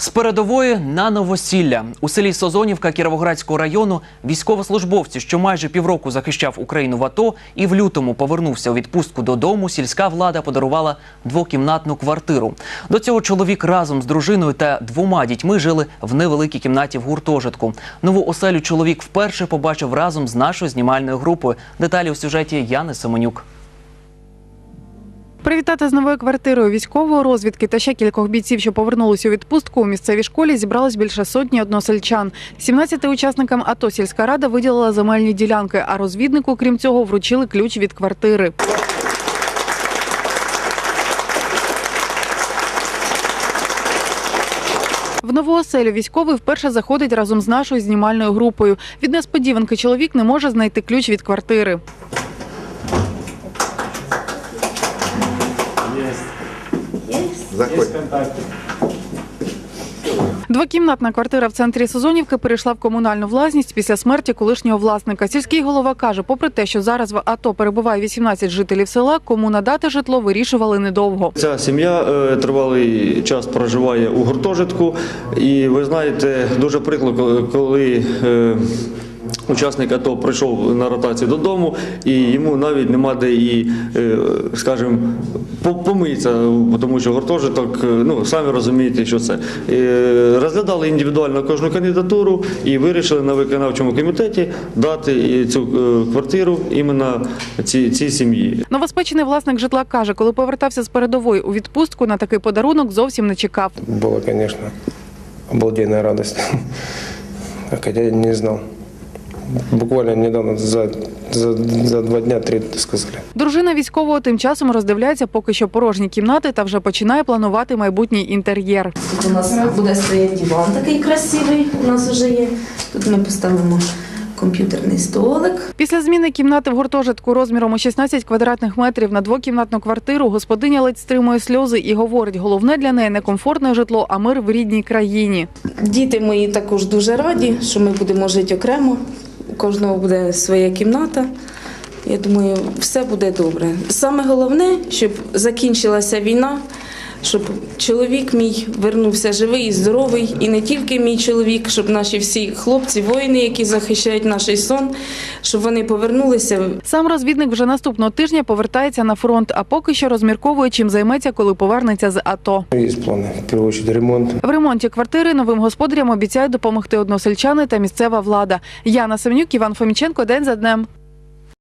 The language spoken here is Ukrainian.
З передової на новосілля у селі Созонівка Кіровоградського району військовослужбовцю, що майже півроку захищав Україну в АТО і в лютому повернувся у відпустку додому. Сільська влада подарувала двокімнатну квартиру. До цього чоловік разом з дружиною та двома дітьми жили в невеликій кімнаті в гуртожитку. Нову оселю чоловік вперше побачив разом з нашою знімальною групою. Деталі у сюжеті Яни Семенюк. Привітати з новою квартирою військової розвідки та ще кількох бійців, що повернулися у відпустку у місцевій школі, зібралось більше сотні односельчан. 17 учасникам АТО сільська рада виділила земельні ділянки, а розвіднику, крім цього, вручили ключ від квартири. В нову оселю військовий вперше заходить разом з нашою знімальною групою. Від несподіванки чоловік не може знайти ключ від квартири. Заходь. Двокімнатна квартира в центрі Созонівки перейшла в комунальну власність після смерті колишнього власника. Сільський голова каже, попри те, що зараз в АТО перебуває 18 жителів села, кому надати житло вирішували недовго. Ця сім'я е, тривалий час проживає у гуртожитку, і ви знаєте, дуже прикро, коли- коли е, учасник АТО прийшов на ротацію додому, і йому навіть нема де і, е, скажімо, помитися, тому що гуртожиток, е, ну самі розумієте, що це. Е, Розглядали індивідуально кожну кандидатуру і вирішили на виконавчому комітеті дати цю квартиру іменно цій, цій сім'ї. Новоспечений власник житла каже, коли повертався з передової у відпустку, на такий подарунок зовсім не чекав. Было, конечно, обалденная радость. Хотя я не знал. Буквально недавно, за, за, за два дня, три сказали. Дружина військового тим часом роздивляється поки що порожні кімнати та вже починає планувати майбутній інтер'єр. Тут у нас буде стояти диван такий красивий, у нас вже є. Тут ми поставимо комп'ютерний столик. Після зміни кімнати в гуртожитку розміром у 16 квадратних метрів на двокімнатну квартиру господиня ледь стримує сльози і говорить, головне для неї не комфортне житло, а мир в рідній країні. Діти мої також дуже раді, що ми будемо жити окремо. У кожного буде своя кімната. Я думаю, все буде добре. Саме головне, щоб закінчилася війна, щоб чоловік мій вернувся живий і здоровий, і не тільки мій чоловік, щоб наші всі хлопці, воїни, які захищають наш сон, щоб вони повернулися Сам розвідник вже наступного тижня повертається на фронт, а поки що розмірковує, чим займеться, коли повернеться з АТО. Есть планы. В первую ремонт. В ремонті квартири новим господарям обіцяють допомогти односельчани та місцева влада. Яна Семнюк, Іван Фоміченко. День за днем.